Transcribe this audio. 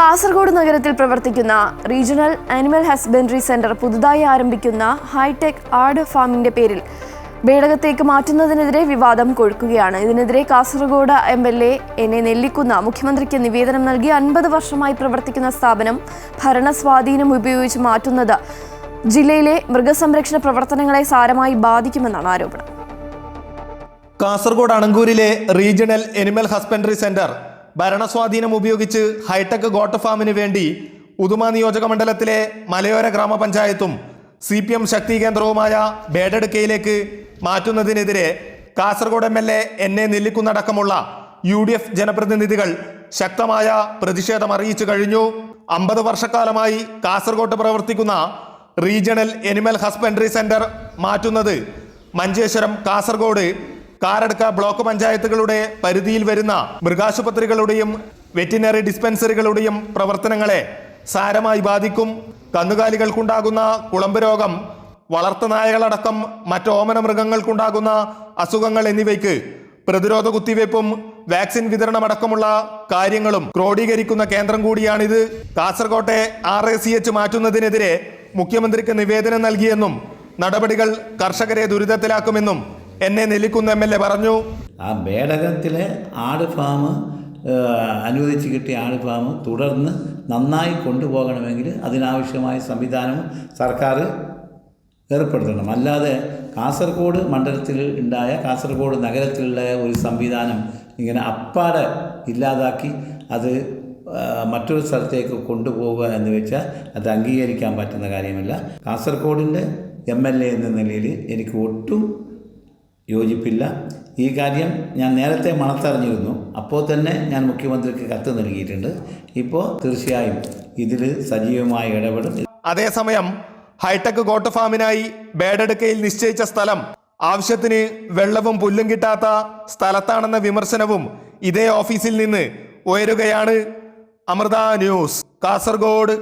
കാസർഗോഡ് നഗരത്തിൽ പ്രവർത്തിക്കുന്ന regional animal husbandry centre പുതുതായി ആരംഭിക്കുന്ന ഹൈടെക് ആർഡ് ഫാമിന്റെ പേരിൽ ബേടകത്തേക്ക് മാറ്റുന്നതിനെതിരെ വിവാദം കൊഴുക്കുകയാണ്. ഇതിനെതിരെ കാസർഗോഡ് എം എൽ എ എന്നെ നെല്ലിക്കുന്ന മുഖ്യമന്ത്രിക്ക് നിവേദനം നൽകി അൻപത് വർഷമായി പ്രവർത്തിക്കുന്ന സ്ഥാപനം ഭരണസ്വാധീനം ഉപയോഗിച്ച് മാറ്റുന്നത് ജില്ലയിലെ മൃഗസംരക്ഷണ പ്രവർത്തനങ്ങളെ സാരമായി ബാധിക്കുമെന്നാണ് ആരോപണം. കാസർഗോഡ് അണങ്കൂരിലെ റീജിയണൽ എനിമൽ ഹസ്ബൻഡറി സെന്റർ ഭരണസ്വാധീനം ഉപയോഗിച്ച് ഹൈടെക് ഗോട്ട് ഫാമിന് വേണ്ടി ഉദുമ നിയോജക മണ്ഡലത്തിലെ മലയോര ഗ്രാമപഞ്ചായത്തും സി പി എം ശക്തി കേന്ദ്രവുമായ ബേഡെടുക്കയിലേക്ക് മാറ്റുന്നതിനെതിരെ കാസർഗോഡ് എം എൽ എ എന്നെ നെല്ലിക്കുന്നടക്കമുള്ള യു ഡി എഫ് ജനപ്രതിനിധികൾ ശക്തമായ പ്രതിഷേധം അറിയിച്ചു കഴിഞ്ഞു. അമ്പത് വർഷക്കാലമായി കാസർഗോഡ് പ്രവർത്തിക്കുന്ന റീജിയണൽ എനിമൽ ഹസ്ബൻഡറി സെന്റർ മാറ്റുന്നത് മഞ്ചേശ്വരം കാസർഗോഡ് കാരടുക്ക ബ്ലോക്ക് പഞ്ചായത്തുകളുടെ പരിധിയിൽ വരുന്ന മൃഗാശുപത്രികളുടെയും വെറ്റിനറി ഡിസ്പെൻസറികളുടെയും പ്രവർത്തനങ്ങളെ സാരമായി ബാധിക്കും. കന്നുകാലികൾക്കുണ്ടാകുന്ന കുളമ്പ് രോഗം വളർത്തുനായകളടക്കം മറ്റ് ഓമന മൃഗങ്ങൾക്കുണ്ടാകുന്ന അസുഖങ്ങൾ എന്നിവയ്ക്ക് പ്രതിരോധ കുത്തിവയ്പും വാക്സിൻ വിതരണമടക്കമുള്ള കാര്യങ്ങളും ക്രോഡീകരിക്കുന്ന കേന്ദ്രം കൂടിയാണിത്. കാസർകോട്ടെ ആർ എ സി എച്ച് മാറ്റുന്നതിനെതിരെ മുഖ്യമന്ത്രിക്ക് നിവേദനം നൽകിയെന്നും നടപടികൾ കർഷകരെ ദുരിതത്തിലാക്കുമെന്നും എന്നെ നെല്ലിക്കുന്ന എം എൽ എ പറഞ്ഞു. ആ ബേടകത്തിലെ ആട് ഫാം അനുവദിച്ച് കിട്ടിയ ആട് ഫാം തുടർന്ന് നന്നായി കൊണ്ടുപോകണമെങ്കിൽ അതിനാവശ്യമായ സംവിധാനവും സർക്കാർ ഏർപ്പെടുത്തണം. അല്ലാതെ കാസർഗോഡ് മണ്ഡലത്തിൽ ഉണ്ടായ കാസർഗോഡ് നഗരത്തിലുള്ള ഒരു സംവിധാനം ഇങ്ങനെ അപ്പാടെ ഇല്ലാതാക്കി അത് മറ്റൊരു സ്ഥലത്തേക്ക് കൊണ്ടുപോവുക എന്ന് വെച്ചാൽ അത് അംഗീകരിക്കാൻ പറ്റുന്ന കാര്യമല്ല. കാസർഗോഡിന്റെ എം എൽ എ എന്ന നിലയിൽ എനിക്ക് ഒട്ടും യോജിപ്പില്ല. ഈ കാര്യം ഞാൻ നേരത്തെ മണത്തറിഞ്ഞിരുന്നു. അപ്പോൾ തന്നെ ഞാൻ മുഖ്യമന്ത്രിക്ക് കത്ത് നൽകിയിട്ടുണ്ട്. ഇപ്പോൾ തീർച്ചയായും ഇതിൽ സജീവമായി ഇടപെടും. അതേസമയം ഹൈടെക് ഗോട്ട് ഫാമിനായി ബേഡെടുക്കയിൽ നിശ്ചയിച്ച സ്ഥലം ആവശ്യത്തിന് വെള്ളവും പുല്ലും കിട്ടാത്ത സ്ഥലത്താണെന്ന വിമർശനവും ഇതേ ഓഫീസിൽ നിന്ന് ഉയരുകയാണ്. അമൃത ന്യൂസ് കാസർഗോഡ്.